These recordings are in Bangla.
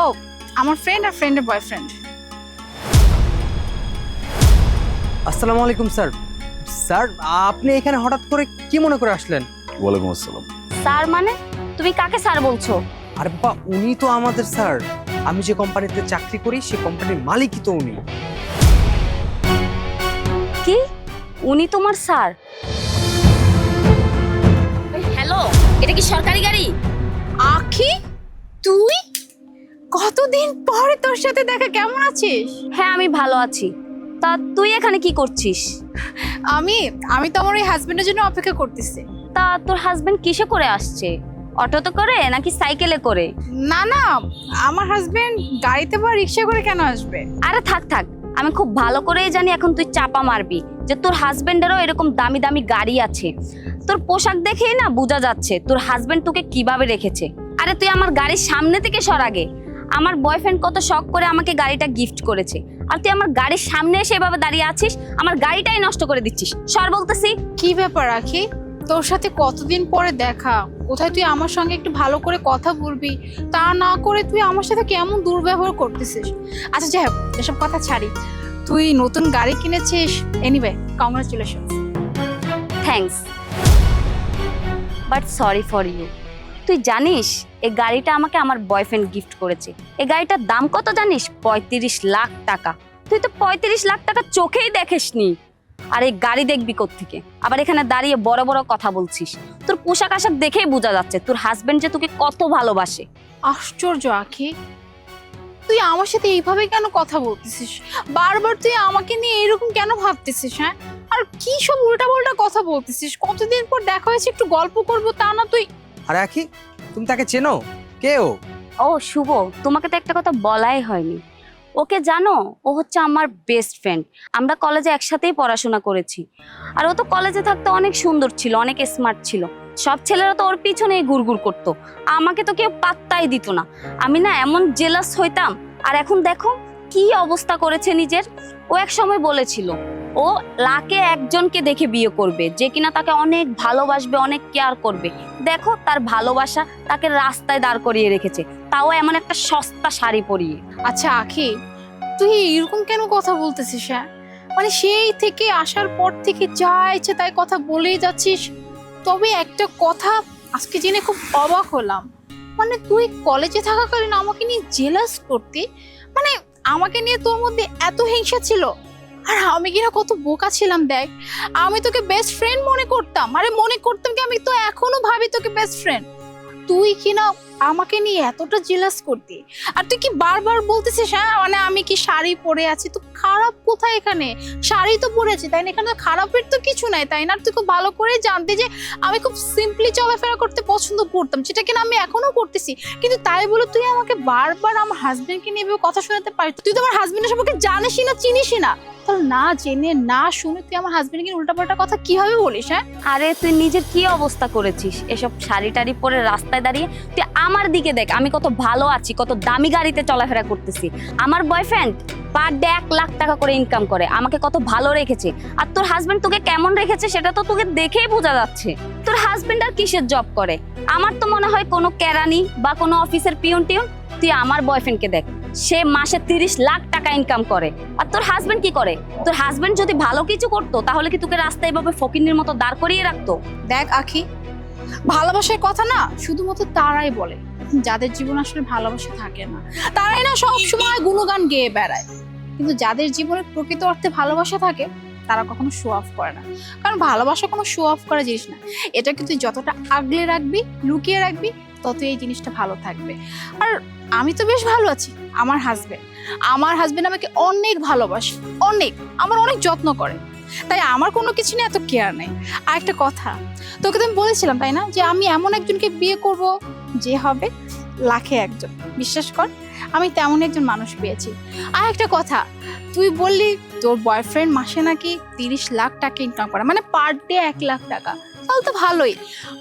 ও আমার ফ্রেন্ড আর ফ্রেন্ডের বয়ফ্রেন্ড আসসালামু আলাইকুম স্যার। স্যার আপনি এখানে হঠাৎ করে কি মনে করে আসলেন? ওয়ালাইকুম আসসালাম। স্যার মানে? তুমি কাকে স্যার বলছো? আরে বাবা উনি তো আমাদের স্যার। আমি যে কোম্পানিতে চাকরি করি সেই কোম্পানির মালিকই তো উনি। কি? উনি তোমার স্যার? হ্যালো এটা কি সরকারি গাড়ি? আখি তুই? কতদিন পরে তোর সাথে দেখা? কেমন আছিস? হ্যাঁ আমি ভালো আছি। তা তুই এখানে কি করছিস? আমি আমি তো আমার ওই হাজবেন্ডের জন্য অপেক্ষা করতেছি। তা তোর হাজবেন্ড কিসে করে আসছে? অটোতে করে নাকি সাইকেলে করে? না না আমার হাজবেন্ড গাড়িতে বা রিক্সা করে কেন আসবে? আরে থাক থাক। আমি খুব ভালো করেই জানি এখন তুই চাপা মারবি যে তোর হাজবেন্ডেরও এরকম দামি দামি গাড়ি আছে। তোর পোশাক দেখেই না বোঝা যাচ্ছে তোর হাজবেন্ড তোকে কীভাবে রেখেছে। আরে তুই আমার গাড়ির সামনে থেকে সর আগে। আমার বয়ফ্রেন্ড কত শখ করে আমাকে গাড়িটা গিফট করেছে। আর তুই আমার গাড়ির সামনে এসে এভাবে দাঁড়িয়ে আছিস আমার গাড়িটাই নষ্ট করে দিচ্ছিস। সর বলতেছি। কি ব্যাপার আখি? তোর সাথে কতদিন পরে দেখা? কোথায় তুই আমার সঙ্গে একটু ভালো করে কথা বলবি? তা না করে তুই আমার সাথে কেমন দুর্ব্যবহার করতেছিস? আচ্ছা যাই হোক এসব কথা ছাড়ি। তুই নতুন গাড়ি কিনেছিস? Anyway congratulation thanks but sorry for you তুই জানিস, এই গাড়িটা আমাকে আমার বয়ফ্রেন্ড গিফট করেছে। এই গাড়িটার দাম কত জানিস? পঁয়ত্রিশ লাখ টাকা। তুই তো পঁয়ত্রিশ লাখ টাকা চোখেই দেখিসনি। আর এই গাড়ি দেখবি থেকে আবার এখানে দাঁড়িয়ে বড় বড় কথা বলছিস। তোর পোশাক আশাক দেখেই বোঝা যাচ্ছে, তোর হাজবেন্ড যে তোকে কত ভালোবাসে। আশ্চর্য, আখি। তুই আমার সাথে এইভাবে কেন কথা বলতেছিস? বারবার তুই আমাকে নিয়ে এরকম কেন ভাবতেছিস হ্যাঁ? আর কি সব উল্টা কথা বলতেছিস? কতদিন পর দেখা হয়েছে, একটু গল্প করব, তা না, তুই আরে আখি তুমি তাকে চেনো? কে ও? ও, শুভ, তোমাকে তো একটা কথা বলাই হয়নি। ওকে জানো, ও হচ্ছে আমার বেস্ট ফ্রেন্ড আমরা কলেজে একসাথেই পড়াশোনা করেছি। আর ও তো কলেজে থাকতে অনেক সুন্দর ছিল, অনেক স্মার্ট ছিল। সব ছেলেরা তো ওর পিছনেই গুড়গুড় করতো। আমাকে তো কেউ পাত্তাই দিত না। আমি না এমন জেলাস হইতাম, আর এখন দেখো, কি অবস্থা করেছে নিজের। ও এক সময় বলেছিল ও লাকে একজনকে দেখে বিয়ে করবে, যে কিনা তাকে অনেক ভালোবাসবে, অনেক কেয়ার করবে। দেখো, তার ভালোবাসা তাকে রাস্তায় দাঁড় করিয়ে রেখেছে। তাও এমন একটা সস্তা শাড়ি পরিয়ে। আচ্ছা আখি, তুই এরকম কেন কথা বলতেছিস হ্যাঁ? মানে সেই থেকে আসার পর থেকে যা ইচ্ছে তাই কথা বলেই যাচ্ছিস। তবে একটা কথা আজকে জেনে খুব অবাক হলাম। মানে তুই কলেজে থাকাকালীন আমাকে নিয়ে জেলাস করতে? মানে আমাকে নিয়ে তোর মধ্যে এত হিংসা ছিল? আর আমি কিনা কত বোকা ছিলাম, দেখ। আমি তোকে বেস্ট ফ্রেন্ড মনে করতাম। আরে মনে করতাম কি আমি তো এখনও ভাবি তোকে বেস্ট ফ্রেন্ড তুই কিনা আমাকে নিয়ে এতটা জেলাস করতি। আর তুই কি বারবার বলতেছিস হ্যাঁ? মানে আমি কি শাড়ি পরে আছি? তো খারাপ কোথায় এখানে? শাড়ি তো পরে পরেছি তাই না? এখানে তো খারাপের তো কিছু নাই, তাই না? তুই খুব ভালো করে জানতে যে আমি খুব সিম্পলি চলাফেরা করতে পছন্দ করতাম, যেটা কিনা আমি এখনও করতেছি। কিন্তু তাই বলে তুই আমাকে বারবার আমার হাজবেন্ডকে নিয়ে কথা শোনাতে পারিস? তুই তো আমার হাজবেন্ডের সম্পর্কে জানিসই না, চিনিসই না। তাহলে না জেনে, না শুনে তুই আমার হাজবেন্ডকে উল্টাপাল্টা কথা কীভাবে বলিস হ্যাঁ? আরে, তুই নিজের কি অবস্থা করেছিস? এসব শাড়ি টাড়ি পরে রাস্তায় দাঁড়িয়ে তুই আমার দিকে দেখ, আমি কত ভালো আছি, কত দামি গাড়িতে চলাফেরা করতেছি। আমার বয়ফ্রেন্ড পার ডে এক লাখ টাকা করে ইনকাম করে, আমাকে কত ভালো রেখেছে। আর তোর হাজবেন্ড তোকে কেমন রেখেছে সেটা তো তোকে দেখেই বোঝা যাচ্ছে। তোর হাজবেন্ড আর কিসের জব করে? আমার তো মনে হয় কোনো কেরানি বা কোনো অফিসের পিয়ন টিয়ন তুই আমার বয়ফ্রেন্ডকে দেখ। সে মাসে তিরিশ লাখ টাকা ইনকাম করে। আর তোর হাজবেন্ড কি করে? তোর হাজবেন্ড যদি ভালো কিছু করতো, তাহলে কি তোকে রাস্তায় এভাবে ফকিনের মতো দাঁড় করিয়ে রাখতো? দেখ আখি ভালোবাসার কথা না শুধুমাত্র তারাই বলে। যাদের জীবন আসলে ভালোবাসা থাকে না। তারাই না সব সময় গুণগান গেয়ে বেড়ায়। কিন্তু যাদের জীবনে প্রকৃত অর্থে ভালোবাসা থাকে, তারা কখনো শো অফ করে না। কারণ ভালোবাসা কোনো শো অফ করা জিনিস না। এটা কিন্তু যতটা আগলে রাখবি, লুকিয়ে রাখবি তত এই জিনিসটা ভালো থাকবে। আর আমি তো বেশ ভালো আছি, আমার হাজবেন্ড আমার হাজবেন্ড আমাকে অনেক ভালোবাসে, অনেক। আমার অনেক যত্ন করে। তাই আমার কোনো কিছু নিয়ে এত কেয়ার নেই। আর একটা কথা, তোকে তো আমি বলেছিলাম, তাই না? যে আমি এমন একজনকে বিয়ে করব যে হবে লাখে একজন। বিশ্বাস কর, আমি তেমন একজন মানুষ পেয়েছি। আর একটা কথা, তুই বললি তোর বয়ফ্রেন্ড মাসে নাকি তিরিশ লাখ টাকা ইনকাম করে মানে পার ডে এক লাখ টাকা। তাহলে তো ভালোই।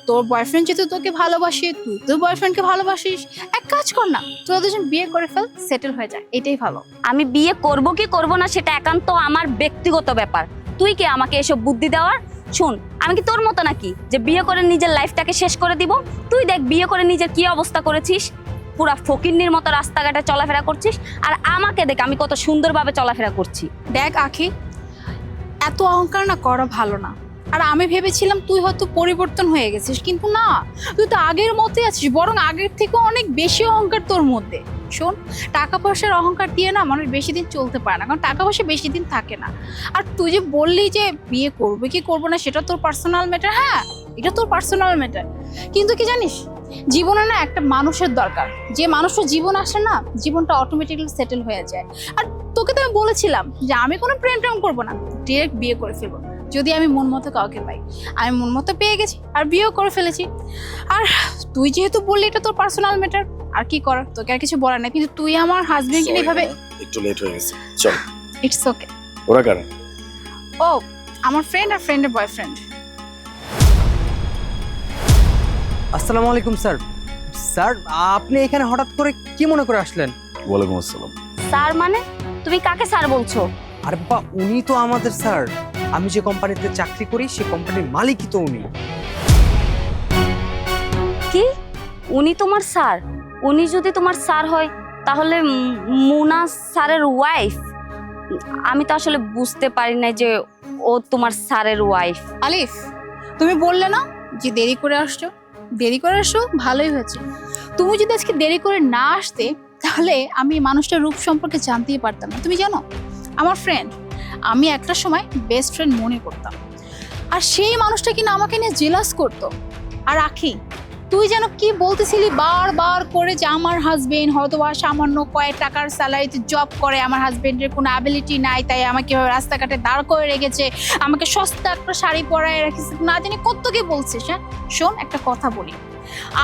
তোর বয়ফ্রেন্ড যেহেতু তোকে ভালোবাসে, তুই তোর বয়ফ্রেন্ডকে ভালোবাসিস। এক কাজ কর না, তোরা দুজন বিয়ে করে ফেল সেটেল হয়ে যায় এটাই ভালো। আমি বিয়ে করব কি করব না, সেটা একান্ত আমার ব্যক্তিগত ব্যাপার। তুই কে আমাকে এসব বুদ্ধি দেওয়ার? শুন, আমি কি তোর মতো নাকি যে বিয়ে করে নিজের লাইফটাকে শেষ করে দিব? তুই দেখ বিয়ে করে নিজের কি অবস্থা করেছিস? পুরা ফকিন্নির মতো রাস্তাঘাটে চলাফেরা করছিস? আর আমাকে দেখ আমি কত সুন্দরভাবে চলাফেরা করছি। দেখ আখি, এত অহংকার না করা ভালো না। আর আমি ভেবেছিলাম তুই হয়তো পরিবর্তন হয়ে গেছিস, কিন্তু না, তুই তো আগের মতোই আছিস, বরং আগের থেকে অনেক বেশি অহংকার তোর মধ্যে। শোন, টাকা পয়সার অহংকার দিয়ে না মানুষ বেশি দিন চলতে পারে না, কারণ টাকা পয়সা বেশি দিন থাকে না। আর তুই যে বললি যে বিয়ে করবে কি করব না, সেটা তোর পার্সোনাল ম্যাটার হ্যাঁ এটা তোর পার্সোনাল ম্যাটার কিন্তু কি জানিস, জীবনে না একটা মানুষের দরকার। যে মানুষের জীবন আসে না, জীবনটা অটোমেটিক্যালি সেটেল হয়ে যায়। আর তোকে তো আমি বলেছিলাম যে আমি কোনো প্রেম প্রেম করব না ডিরেক্ট বিয়ে করে ফেলব। যদি আমি মন মতো কাউকে পাই। আমি মন মতো পেয়ে গেছি, আর বিয়েও করে ফেলেছি। আর তুই যেহেতু বললি এটা তোর পার্সোনাল ম্যাটার আর কি করার তোকে আর কিছু বলার নেই। কিন্তু তুই আমার হাজবেন্ডকে এইভাবে একটু লেট হয়ে গেছে। চল। ইটস ওকে ওরা কারা? ও আমার ফ্রেন্ড আর ফ্রেন্ডের বয়ফ্রেন্ড আসসালামু আলাইকুম স্যার। স্যার আপনি এখানে হঠাৎ করে কি মনে করে আসলেন? ওয়ালাইকুম আসসালাম। স্যার মানে? তুমি কাকে স্যার বলছো? আরে বাবা উনি তো আমাদের স্যার। আমি যে কোম্পানিতে চাকরি করি সেই কোম্পানির মালিকই তো উনি। কি? উনি তোমার স্যার? উনি যদি তোমার স্যার হয়, তাহলে মুনা স্যারের ওয়াইফ আমি তো আসলে বুঝতে পারি না যে ও তোমার স্যারের ওয়াইফ আলিফ, তুমি বললে না যে দেরি করে আসছো? দেরি করে আসো, ভালোই হয়েছে। তুমি যদি আজকে দেরি করে না আসতে, তাহলে আমি মানুষটার রূপ সম্পর্কে জানতেই পারতাম না। তুমি জানো, আমার ফ্রেন্ড আমি একটা সময় বেস্ট ফ্রেন্ড মনে করতাম। আর সেই মানুষটা কিনা আমাকে নিয়ে জেলাস করতো। আর রাখি তুই যেন কি বলতেছিলি? বারবার করে যে আমার হাজবেন্ড হয়তো বা সামান্য কয়েক টাকার স্যালারিতে জব করে, আমার হাজবেন্ডের কোনো অ্যাবিলিটি নাই, তাই আমাকে রাস্তাঘাটে দাঁড় করে রেখেছে, আমাকে সস্তা একটা শাড়ি পরায় রেখেছে, না জানি কত কি বলছিস হ্যাঁ? শোন, একটা কথা বলি।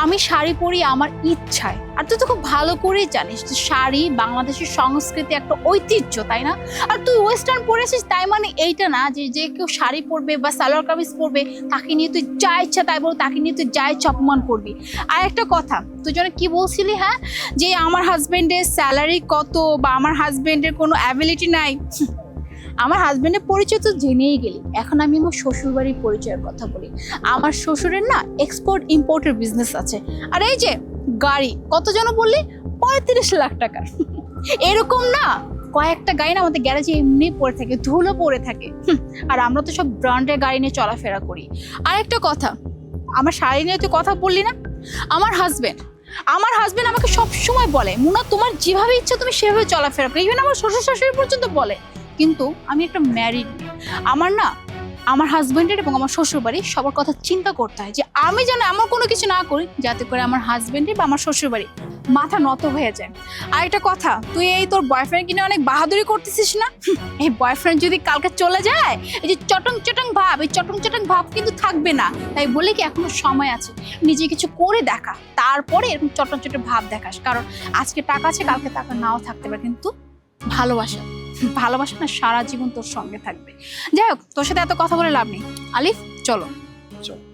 আমি শাড়ি পরি আমার ইচ্ছায়। আর তুই তো খুব ভালো করেই জানিস শাড়ি বাংলাদেশের সংস্কৃতি একটা ঐতিহ্য, তাই না? আর তুই ওয়েস্টার্ন পরেছিস, তাই মানে এইটা না যে যে কেউ শাড়ি পরবে বা সালোয়ার কামিজ পরবে, তাকে নিয়ে তুই যা ইচ্ছা তাই বল, তাকে নিয়ে তুই যা ইচ্ছা অপমান করবি। আর একটা কথা, তুই যেন কি বলছিলি হ্যাঁ? যে আমার হাজবেন্ডের স্যালারি কত বা আমার হাজবেন্ডের কোনো অ্যাবিলিটি নাই আমার হাজব্যান্ডের পরিচয় তো জেনেই গেলি। এখন আমি আমার শ্বশুরবাড়ির পরিচয়ের কথা বলি। আমার শ্বশুরের না এক্সপোর্ট ইম্পোর্টের বিজনেস আছে। আর এই যে গাড়ি, কত যেন বললি? পঁয়ত্রিশ লাখ টাকার। এরকম না, কয়েকটা গাড়ি না আমাদের গ্যারেজে এমনি পড়ে থাকে, ধুলো পড়ে থাকে। আর আমরা তো সব ব্র্যান্ডের গাড়ি নিয়ে চলাফেরা করি। আর একটা কথা, আমার শাড়ি নিয়ে তুই কথা বললি না? আমার হাজবেন্ড আমার হাজবেন্ড আমাকে সব সময় বলে, মুনা, তোমার যেভাবে ইচ্ছা তুমি সেভাবে চলাফেরা করো। ইভেন আমার শ্বশুর শাশুড়ি পর্যন্ত বলে। কিন্তু আমি একটা ম্যারিড আমার না আমার হাজবেন্ডের এবং আমার শ্বশুরবাড়ির সবার কথা চিন্তা করতে হয় যে আমি যেন এমন কোনো কিছু না করি যাতে করে আমার হাজবেন্ডের বা আমার শ্বশুরবাড়ি মাথা নত হয়ে যায়। আর একটা কথা, তুই এই তোর বয়ফ্রেন্ড কিনে অনেক বাহাদুরি করতেছিস না? এই বয়ফ্রেন্ড যদি কালকে চলে যায়, এই যে চটং চটং ভাব, এই চটং চটং ভাব কিন্তু থাকবে না। তাই বলে কি এখনও সময় আছে? নিজে কিছু করে দেখা, তারপরে এরকম চটং চটং ভাব দেখাস। কারণ আজকে টাকা আছে, কালকে টাকা নাও থাকতে পারে, কিন্তু ভালোবাসা। ভালোবাসা না সারা জীবন তোর সঙ্গে থাকবে। যাই হোক, তোর সাথে এত কথা বলে লাভ নেই। আলিফ, চলো। চল।